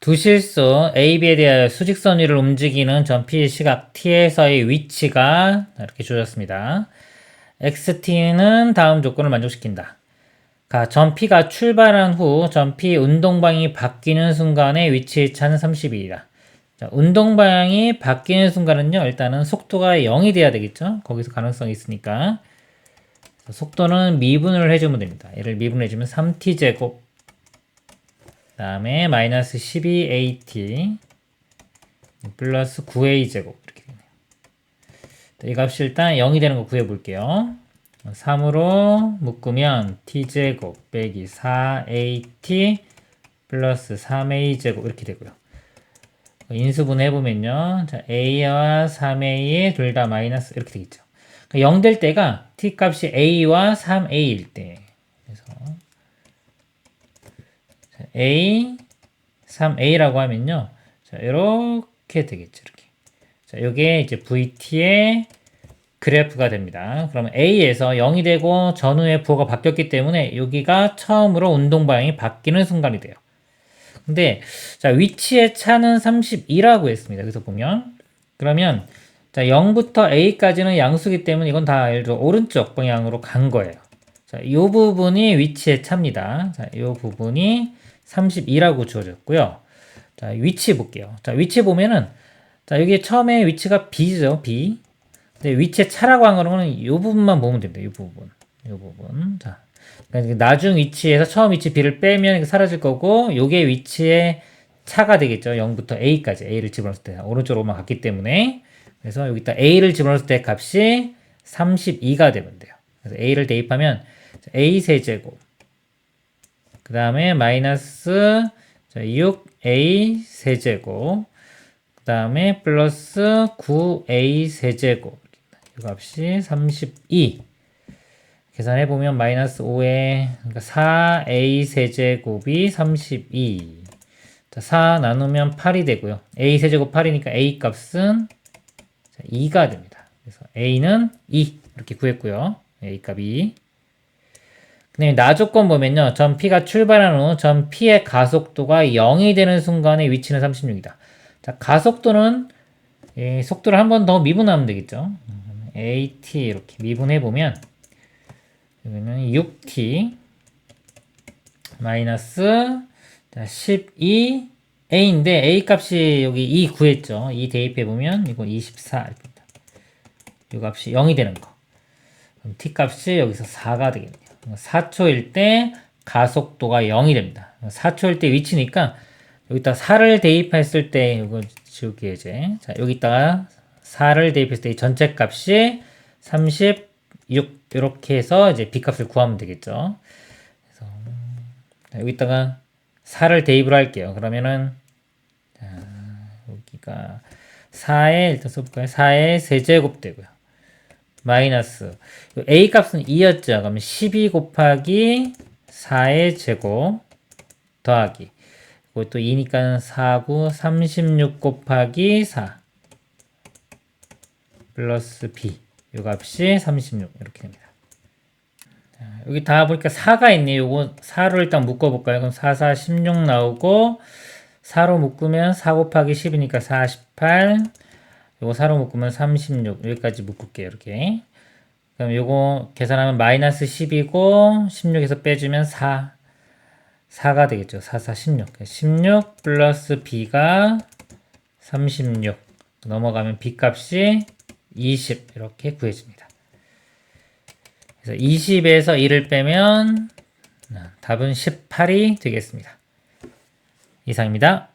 두 실수 A, B에 대하여 수직선 위를 움직이는 전 P의 시각 T에서의 위치가 이렇게 주어졌습니다. XT는 다음 조건을 만족시킨다. 가, 전 P가 출발한 후전 P 운동 방향이 바뀌는 순간의 위치의 차는 30이다. 자, 운동 방향이 바뀌는 순간은요, 일단은 속도가 0이 돼야 되겠죠? 거기서 가능성이 있으니까. 속도는 미분을 해주면 됩니다. 얘를 미분해주면 3t제곱, 그 다음에 마이너스 12at, 플러스 9a제곱, 이렇게 되네요. 이 값이 일단 0이 되는 거 구해볼게요. 3으로 묶으면 t제곱 빼기 4at 플러스 3a제곱 이렇게 되고요. 인수분 해보면요. 자, a와 3a 둘다 마이너스 이렇게 되겠죠. 0 될 때가 t 값이 a와 3a일 때. 그래서 자, a 3a라고 하면요. 자, 이렇게 되겠죠. 이렇게. 자, 이게 이제 vt의 그래프가 됩니다. 그러면 A에서 0이 되고 전후의 부호가 바뀌었기 때문에 여기가 처음으로 운동 방향이 바뀌는 순간이 돼요. 근데 자 위치의 차는 32라고 했습니다. 그래서 보면 그러면 자 0부터 A까지는 양수기 때문에 이건 다 예를 들어 오른쪽 방향으로 간 거예요. 자, 이 부분이 위치의 차입니다. 자, 이 부분이 32라고 주어졌고요. 자, 위치 볼게요. 자, 위치 보면은 자, 여기 처음에 위치가 B죠, B. 근데 위치의 차라고 한 거는 이 부분만 보면 됩니다. 이 부분. 이 부분. 자. 그러니까 나중 위치에서 처음 위치 B를 빼면 사라질 거고, 요게 위치의 차가 되겠죠. 0부터 A까지. A를 집어넣을 때. 오른쪽으로만 갔기 때문에. 그래서 여기다 A를 집어넣을 때 값이 32가 되면 돼요. 그래서 A를 대입하면 A 세제곱. 그 다음에 마이너스 6A 세제곱. 그 다음에 플러스 9A 세제곱. 이 값이 32. 계산해 보면 마이너스 5에 그러니까 4a 세제곱이 32. 자, 4 나누면 8이 되고요. a 세제곱 8이니까 a 값은 2가 됩니다. 그래서 a는 2 이렇게 구했고요. a 값이. 그다음에 나 조건 보면요. 전 p가 출발한 후전 p의 가속도가 0이 되는 순간의 위치는 36이다. 자, 가속도는 예, 속도를 한 번 더 미분하면 되겠죠. at 이렇게 미분해 보면 여기는 6t 마이너스 12 a인데 a 값이 여기 2 구했죠. 2 대입해 보면 이거 24입니다. 이 값이 0이 되는 거. 그럼 t 값이 여기서 4가 되겠네요. 4초일 때 가속도가 0이 됩니다. 4초일 때 위치니까 여기다 4를 대입했을 때 이거 지울게요 이제. 자 여기다가 4를 대입했을 때 전체 값이 36 이렇게 해서 이제 b 값을 구하면 되겠죠. 그래서 여기다가 4를 대입을 할게요. 그러면은 자, 여기가 4에 일단 써볼까요? 4에 세제곱 되고요. 마이너스 a 값은 2였죠. 그러면 12 곱하기 4의 제곱 더하기 그리고 또 2니까 4, 9, 36 곱하기 4 플러스 b 이 값이 36 이렇게 됩니다. 자, 여기 다 보니까 4가 있네요. 요거 4로 일단 묶어볼까요? 그럼 4, 4, 16 나오고 4로 묶으면 4 곱하기 10이니까 48 요거 4로 묶으면 36 여기까지 묶을게요. 이렇게 그럼 요거 계산하면 마이너스 10이고 16에서 빼주면 4 4가 되겠죠. 4, 4, 16 16 플러스 b가 36 넘어가면 b 값이 20 이렇게 구해집니다. 그래서 20에서 1을 빼면 답은 18이 되겠습니다. 이상입니다.